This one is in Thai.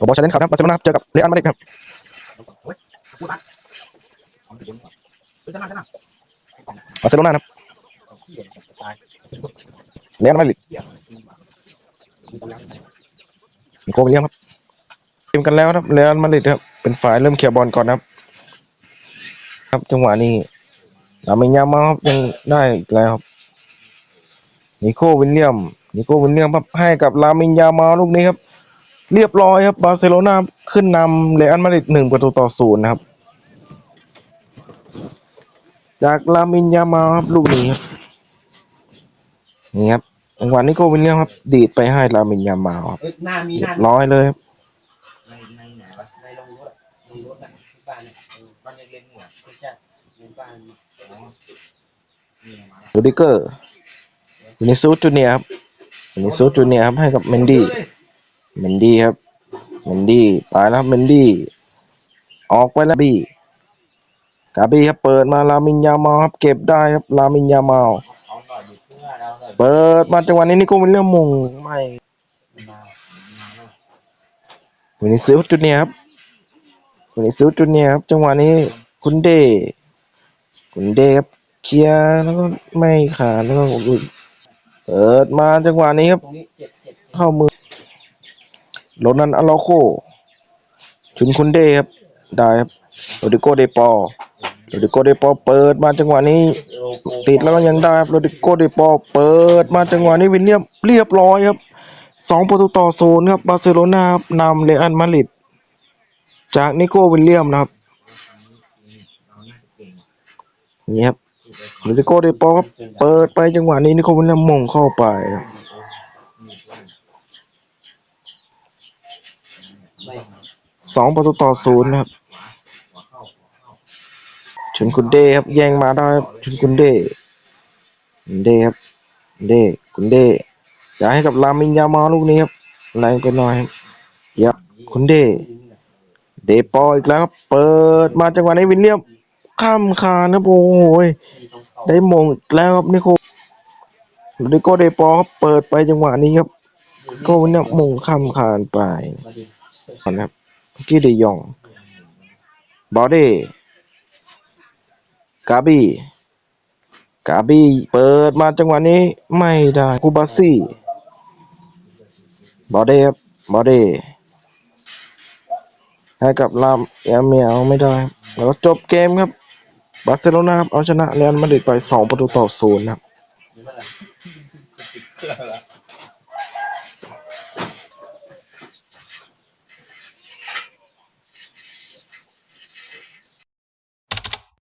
ผมบอกชาเลนจ์ครับบาเซโลนาครับเจอกับเรอัลมาดริดครับบาเซโลนาครับเรอัลมาดริดนิโก้วิลเลียมครับเกมกันแล้วครับเรอัลมาดริดครับเป็นฝ่ายเริ่มเคลียร์บอลก่อนนะครับ ครับจังหวะนี้ลามินยามาครับยังได้อีกแล้วครับนิโก้วิลเลียมนิโก้วิลเลียมครับให้กับลามินยามาลูกนี้ครับ เรียบร้อยครับบาร์เซโลนาขึ้นนำเรอัลมาดริดหนึ่งประตูต่อศูนย์นะครับ จากลามินยามาครับลูกนี้ครับนี่ครับจังหวะนี้โกวินเลียมครับดีดไปให้ลามินยามาครับเอ้ยหน้ามีเรีหยน้าบร้อยเลยครับในในไหนวะในโรงรถโรงรถอะที่บ้านเนี่ยเออบ้านเล็กๆหัวไม่ใช่ในบ้านอ๋อนี่มาแล้วโรดิเกอร์วินิซูสจูเนียร์ครับวินิซูสจูเนียร์ครับให้กับเมนดี้ เมนดี้ครับ เมนดี้ไปแล้วครับเมนดี้ ออกไปแล้วบี้กาบี้ครับเปิดมาลามินยามาครับ เก็บได้ครับลามินยามาเอาเปิดมาจังหวะนี้นิโก้วินเลียมมงไม่มามววินิซิลจูเนียครับวินิซิลจูเนียครับ จังหวะนี้คุณเดคุณเดครับเคลียร์แล้วก็ไม่ขาดแล้วก็เปิดมาจังหวะนี้ครับ เข้ามือ โรนันอาราโคถึงคุณเดครับ ได้ครับโรดิโกเดปอร์โรดิโกเดปอร์เปิดมาจังหวะนี้ ติดแล้วก็ยังได้ครับโรดิโกเดปอร์เปิดมาจังหวะนี้วินเลียมเรียบร้อยครับสองประตูต่อศูนย์ครับบาร์เซโลนาครับนำเรอัลมาดริดจากนิโก้วินเลียมนะครับนี่ครับโรดิโกเดปอร์เปิดไปจังหวะนี้นิโก้วินเลียมมงเข้าไปครับ ไม่ สองประตูต่อศูนย์นะครับชุนคุณเดครับแย่งมาได้ครับชุนคุณเดคุณเดครับเดคุณเดอยากให้กับลามินยามาลูกนี้ครับแรงไปหน่อยครับยับคุณเดเดปออีกแล้วครับเปิดมาจังหวะนี้วินเลียมข้ามคานครับโอ้โหยได้มงอีกแล้วครับนิโคนิโกเดปอครับเปิดไปจังหวะนี้ครับก็วินเลียมมงข้ามคานไป นะครับกี้เดยองบอเดกาบีกาบีเปิดมาจังหวะนี้ไม่ได้คูบาซี่บอดครับบอเดให้กับลามแอมเมียไม่ได้แล้วจบเกมครับบาร์เซโลนาครับเอาชนะเรอัลมาดริดไป2ประตูต่อศูนย์ครับ